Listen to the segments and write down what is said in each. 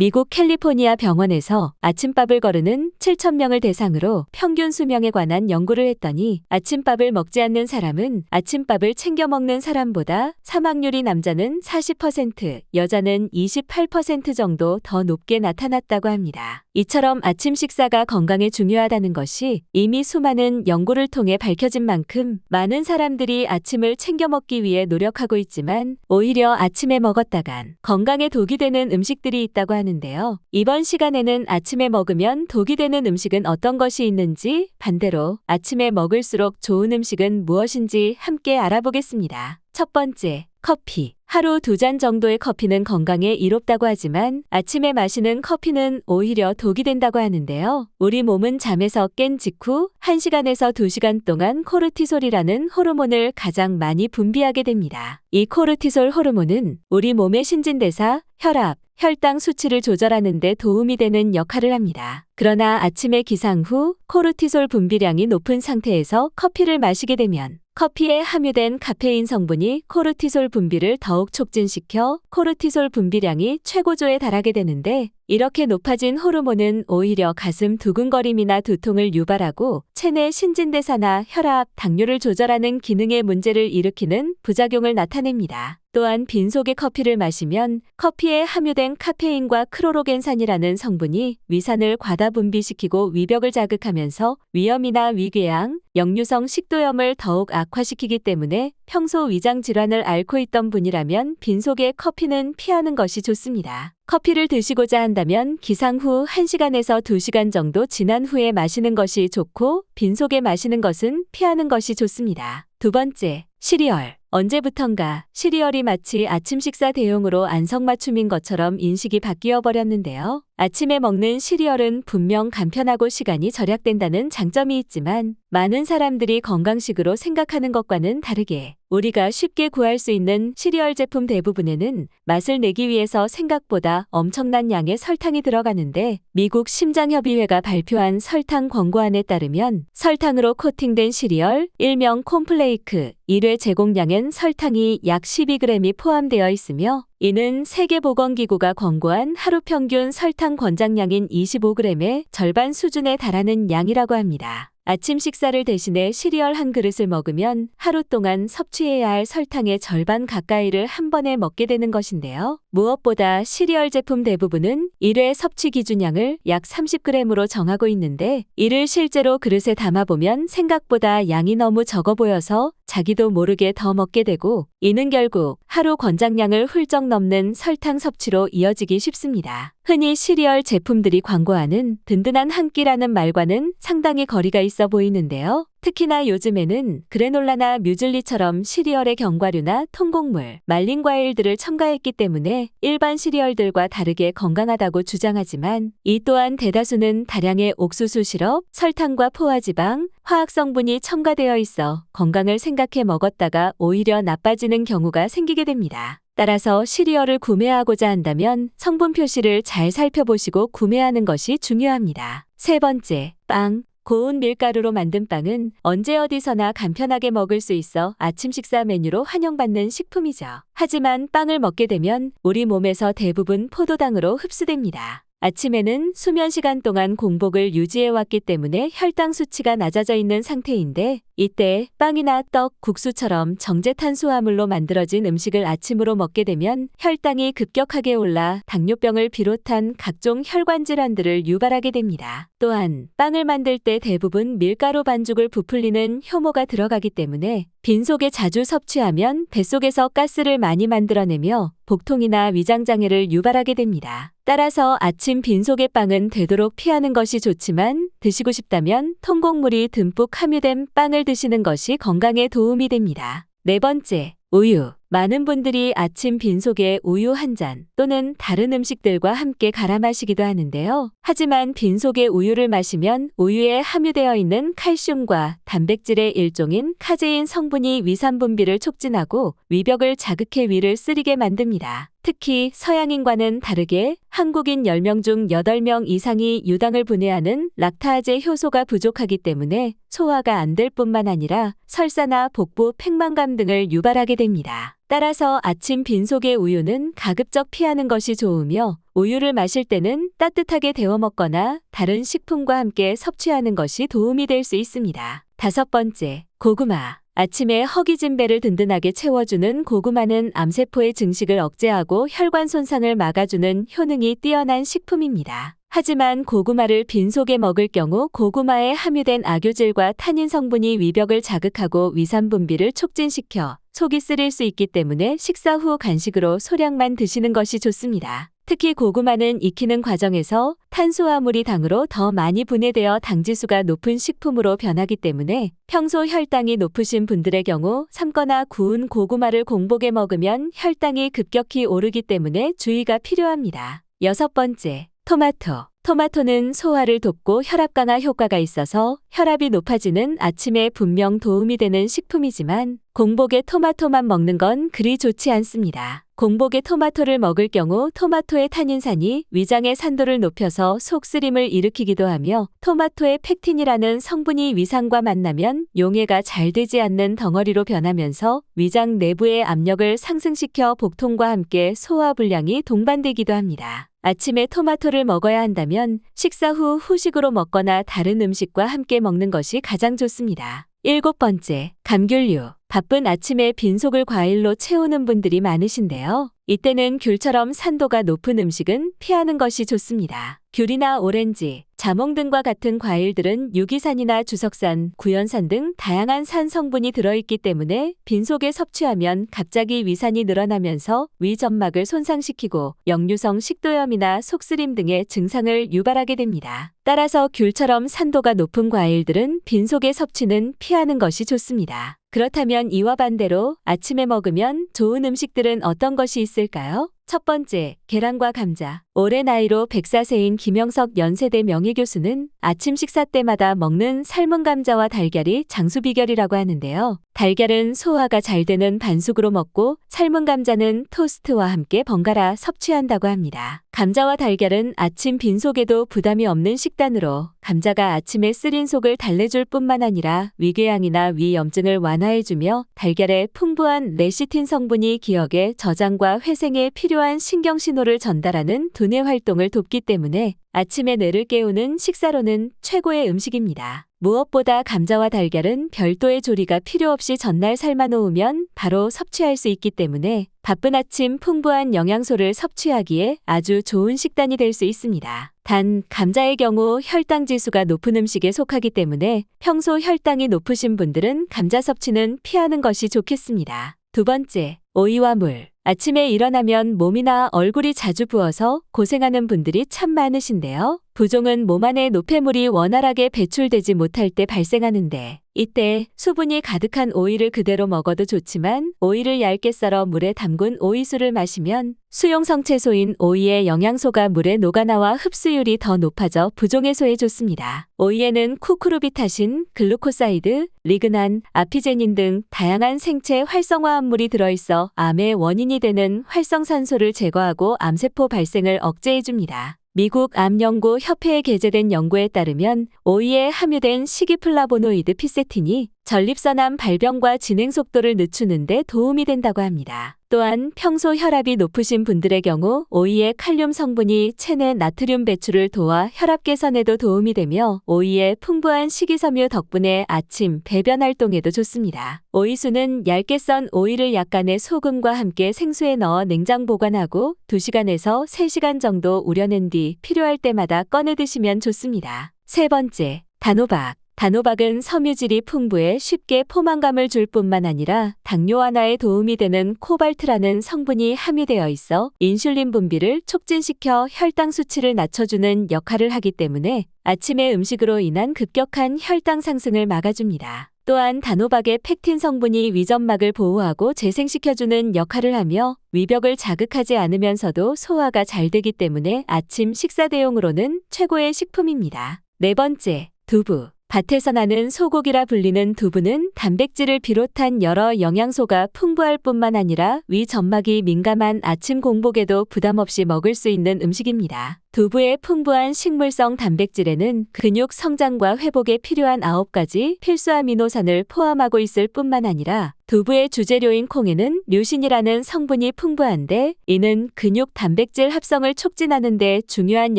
미국 캘리포니아 병원에서 아침밥을 거르는 7,000명을 대상으로 평균 수명에 관한 연구를 했더니 아침밥을 먹지 않는 사람은 아침밥을 챙겨 먹는 사람보다 사망률이 남자는 40%, 여자는 28% 정도 더 높게 나타났다고 합니다. 이처럼 아침 식사가 건강에 중요하다는 것이 이미 수많은 연구를 통해 밝혀진 만큼 많은 사람들이 아침을 챙겨 먹기 위해 노력하고 있지만 오히려 아침에 먹었다간 건강에 독이 되는 음식들이 있다고 하는데요. 이번 시간에는 아침에 먹으면 독이 되는 음식은 어떤 것이 있는지 반대로 아침에 먹을수록 좋은 음식은 무엇인지 함께 알아보겠습니다. 첫 번째, 커피. 하루 두 잔 정도의 커피는 건강에 이롭다고 하지만 아침에 마시는 커피는 오히려 독이 된다고 하는데요. 우리 몸은 잠에서 깬 직후 1시간에서 2시간 동안 코르티솔이라는 호르몬을 가장 많이 분비하게 됩니다. 이 코르티솔 호르몬은 우리 몸의 신진대사, 혈압, 혈당 수치를 조절하는 데 도움이 되는 역할을 합니다. 그러나 아침에 기상 후 코르티솔 분비량이 높은 상태에서 커피를 마시게 되면 커피에 함유된 카페인 성분이 코르티솔 분비를 더욱 촉진시켜 코르티솔 분비량이 최고조에 달하게 되는데 이렇게 높아진 호르몬은 오히려 가슴 두근거림이나 두통을 유발하고 체내 신진대사나 혈압, 당뇨를 조절하는 기능에 문제를 일으키는 부작용을 나타냅니다. 또한 빈속의 커피를 마시면 커피에 함유된 카페인과 크로로겐산이라는 성분이 위산을 과다 분비시키고 위벽을 자극하면서 위염이나 위궤양, 역류성 식도염을 더욱 악화시키기 때문에 평소 위장 질환을 앓고 있던 분이라면 빈속의 커피는 피하는 것이 좋습니다. 커피를 드시고자 한다면 기상 후 1시간에서 2시간 정도 지난 후에 마시는 것이 좋고 빈속에 마시는 것은 피하는 것이 좋습니다. 두 번째, 시리얼. 언제부턴가 시리얼이 마치 아침 식사 대용으로 안성맞춤인 것처럼 인식이 바뀌어 버렸는데요. 아침에 먹는 시리얼은 분명 간편하고 시간이 절약된다는 장점이 있지만 많은 사람들이 건강식으로 생각하는 것과는 다르게 우리가 쉽게 구할 수 있는 시리얼 제품 대부분에는 맛을 내기 위해서 생각보다 엄청난 양의 설탕이 들어가는데 미국 심장협의회가 발표한 설탕 권고안에 따르면 설탕으로 코팅된 시리얼, 일명 콤플레이크, 1회 제공량엔 설탕이 약 12g이 포함되어 있으며 이는 세계보건기구가 권고한 하루 평균 설탕 권장량인 25g의 절반 수준에 달하는 양이라고 합니다. 아침 식사를 대신해 시리얼 한 그릇을 먹으면 하루 동안 섭취해야 할 설탕의 절반 가까이를 한 번에 먹게 되는 것인데요. 무엇보다 시리얼 제품 대부분은 1회 섭취 기준량을 약 30g으로 정하고 있는데 이를 실제로 그릇에 담아보면 생각보다 양이 너무 적어 보여서 자기도 모르게 더 먹게 되고 이는 결국 하루 권장량을 훌쩍 넘는 설탕 섭취로 이어지기 쉽습니다. 흔히 시리얼 제품들이 광고하는 든든한 한 끼라는 말과는 상당히 거리가 있어 보이는데요. 특히나 요즘에는 그래놀라나 뮤즐리처럼 시리얼의 견과류나 통곡물, 말린 과일들을 첨가했기 때문에 일반 시리얼들과 다르게 건강하다고 주장하지만 이 또한 대다수는 다량의 옥수수 시럽, 설탕과 포화지방, 화학 성분이 첨가되어 있어 건강을 생각해 먹었다가 오히려 나빠지 는 경우가 생기게 됩니다. 따라서 시리얼을 구매하고자 한다면 성분 표시를 잘 살펴보시고 구매하는 것이 중요합니다. 세 번째, 빵. 고운 밀가루로 만든 빵은 언제 어디서나 간편하게 먹을 수 있어 아침 식사 메뉴로 환영받는 식품이죠. 하지만 빵을 먹게 되면 우리 몸에서 대부분 포도당으로 흡수됩니다. 아침에는 수면 시간 동안 공복을 유지해왔기 때문에 혈당 수치가 낮아져 있는 상태인데 이때 빵이나 떡, 국수처럼 정제 탄수화물로 만들어진 음식을 아침으로 먹게 되면 혈당이 급격하게 올라 당뇨병을 비롯한 각종 혈관 질환들을 유발하게 됩니다. 또한 빵을 만들 때 대부분 밀가루 반죽을 부풀리는 효모가 들어가기 때문에 빈속에 자주 섭취하면 뱃속에서 가스를 많이 만들어내며 복통이나 위장장애를 유발하게 됩니다. 따라서 아침 빈속의 빵은 되도록 피하는 것이 좋지만 드시고 싶다면 통곡물이 듬뿍 함유된 빵을 드시는 것이 건강에 도움이 됩니다. 네 번째, 우유. 많은 분들이 아침 빈속에 우유 한 잔 또는 다른 음식들과 함께 갈아 마시기도 하는데요. 하지만 빈속에 우유를 마시면 우유에 함유되어 있는 칼슘과 단백질의 일종인 카제인 성분이 위산 분비를 촉진하고 위벽을 자극해 위를 쓰리게 만듭니다. 특히 서양인과는 다르게 한국인 10명 중 8명 이상이 유당을 분해하는 락타아제 효소가 부족하기 때문에 소화가 안 될 뿐만 아니라 설사나 복부 팽만감 등을 유발하게 됩니다. 따라서 아침 빈속의 우유는 가급적 피하는 것이 좋으며 우유를 마실 때는 따뜻하게 데워 먹거나 다른 식품과 함께 섭취하는 것이 도움이 될 수 있습니다. 다섯 번째, 고구마. 아침에 허기진 배를 든든하게 채워주는 고구마는 암세포의 증식을 억제하고 혈관 손상을 막아주는 효능이 뛰어난 식품입니다. 하지만 고구마를 빈속에 먹을 경우 고구마에 함유된 악유질과 타닌 성분이 위벽을 자극하고 위산 분비를 촉진시켜 속이 쓰릴 수 있기 때문에 식사 후 간식으로 소량만 드시는 것이 좋습니다. 특히 고구마는 익히는 과정에서 탄수화물이 당으로 더 많이 분해되어 당지수가 높은 식품으로 변하기 때문에 평소 혈당이 높으신 분들의 경우 삶거나 구운 고구마를 공복에 먹으면 혈당이 급격히 오르기 때문에 주의가 필요합니다. 여섯 번째, 토마토. 토마토는 소화를 돕고 혈압 강화 효과가 있어서 혈압이 높아지는 아침에 분명 도움이 되는 식품이지만 공복에 토마토만 먹는 건 그리 좋지 않습니다. 공복에 토마토를 먹을 경우 토마토의 탄닌산이 위장의 산도를 높여서 속쓰림을 일으키기도 하며 토마토의 팩틴이라는 성분이 위산과 만나면 용해가 잘 되지 않는 덩어리로 변하면서 위장 내부의 압력을 상승시켜 복통과 함께 소화 불량이 동반되기도 합니다. 아침에 토마토를 먹어야 한다면 식사 후 후식으로 먹거나 다른 음식과 함께 먹는 것이 가장 좋습니다. 일곱 번째, 감귤류. 바쁜 아침에 빈속을 과일로 채우는 분들이 많으신데요. 이때는 귤처럼 산도가 높은 음식은 피하는 것이 좋습니다. 귤이나 오렌지, 자몽 등과 같은 과일들은 유기산이나 주석산, 구연산 등 다양한 산 성분이 들어있기 때문에 빈속에 섭취하면 갑자기 위산이 늘어나면서 위 점막을 손상시키고 역류성 식도염이나 속쓰림 등의 증상을 유발하게 됩니다. 따라서 귤처럼 산도가 높은 과일들은 빈속의 섭취는 피하는 것이 좋습니다. 그렇다면 이와 반대로 아침에 먹으면 좋은 음식들은 어떤 것이 있을까요? 첫 번째, 계란과 감자. 올해 나이로 104세인 김영석 연세대 명예교수는 아침 식사 때마다 먹는 삶은 감자와 달걀이 장수 비결이라고 하는데요. 달걀은 소화가 잘 되는 반숙으로 먹고 삶은 감자는 토스트와 함께 번갈아 섭취한다고 합니다. 감자와 달걀은 아침 빈속에도 부담이 없는 식단으로 감자가 아침에 쓰린 속을 달래줄 뿐만 아니라 위궤양이나 위염증을 완화해주며 달걀의 풍부한 레시틴 성분이 기억에 저장과 회생에 필요한 신경 신호를 전달하는 두뇌 활동을 돕기 때문에 아침에 뇌를 깨우는 식사로는 최고의 음식입니다. 무엇보다 감자와 달걀은 별도의 조리가 필요 없이 전날 삶아 놓으면 바로 섭취할 수 있기 때문에 바쁜 아침 풍부한 영양소를 섭취하기에 아주 좋은 식단이 될 수 있습니다. 단, 감자의 경우 혈당 지수가 높은 음식에 속하기 때문에 평소 혈당이 높으신 분들은 감자 섭취는 피하는 것이 좋겠습니다. 두 번째, 오이와 물. 아침에 일어나면 몸이나 얼굴이 자주 부어서 고생하는 분들이 참 많으신데요. 부종은 몸 안에 노폐물이 원활하게 배출되지 못할 때 발생하는데 이때 수분이 가득한 오이를 그대로 먹어도 좋지만 오이를 얇게 썰어 물에 담근 오이수를 마시면 수용성 채소인 오이의 영양소가 물에 녹아나와 흡수율이 더 높아져 부종 해소에 좋습니다. 오이에는 쿠쿠르비타신, 글루코사이드, 리그난, 아피제닌 등 다양한 생체 활성화합물이 들어있어 암의 원인이 되는 활성산소를 제거하고 암세포 발생을 억제해줍니다. 미국 암연구 협회에 게재된 연구에 따르면 오이에 함유된 시기플라보노이드 피세틴이 전립선암 발병과 진행 속도를 늦추는데 도움이 된다고 합니다. 또한 평소 혈압이 높으신 분들의 경우 오이의 칼륨 성분이 체내 나트륨 배출을 도와 혈압 개선에도 도움이 되며 오이의 풍부한 식이섬유 덕분에 아침 배변 활동에도 좋습니다. 오이수는 얇게 썬 오이를 약간의 소금과 함께 생수에 넣어 냉장 보관하고 2시간에서 3시간 정도 우려낸 뒤 필요할 때마다 꺼내 드시면 좋습니다. 세 번째, 단호박. 단호박은 섬유질이 풍부해 쉽게 포만감을 줄 뿐만 아니라 당뇨 완화에 도움이 되는 코발트라는 성분이 함유되어 있어 인슐린 분비를 촉진시켜 혈당 수치를 낮춰주는 역할을 하기 때문에 아침의 음식으로 인한 급격한 혈당 상승을 막아줍니다. 또한 단호박의 팩틴 성분이 위점막을 보호하고 재생시켜주는 역할을 하며 위벽을 자극하지 않으면서도 소화가 잘 되기 때문에 아침 식사 대용으로는 최고의 식품입니다. 네 번째, 두부. 밭에서 나는 소고기라 불리는 두부는 단백질을 비롯한 여러 영양소가 풍부할 뿐만 아니라 위 점막이 민감한 아침 공복에도 부담 없이 먹을 수 있는 음식입니다. 두부의 풍부한 식물성 단백질에는 근육 성장과 회복에 필요한 9가지 필수 아미노산을 포함하고 있을 뿐만 아니라 두부의 주재료인 콩에는 류신이라는 성분이 풍부한데 이는 근육 단백질 합성을 촉진하는 데 중요한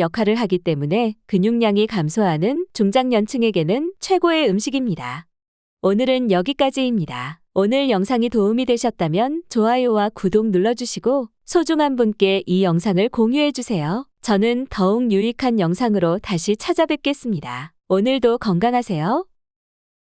역할을 하기 때문에 근육량이 감소하는 중장년층에게는 최고의 음식입니다. 오늘은 여기까지입니다. 오늘 영상이 도움이 되셨다면 좋아요와 구독 눌러주시고 소중한 분께 이 영상을 공유해주세요. 저는 더욱 유익한 영상으로 다시 찾아뵙겠습니다. 오늘도 건강하세요.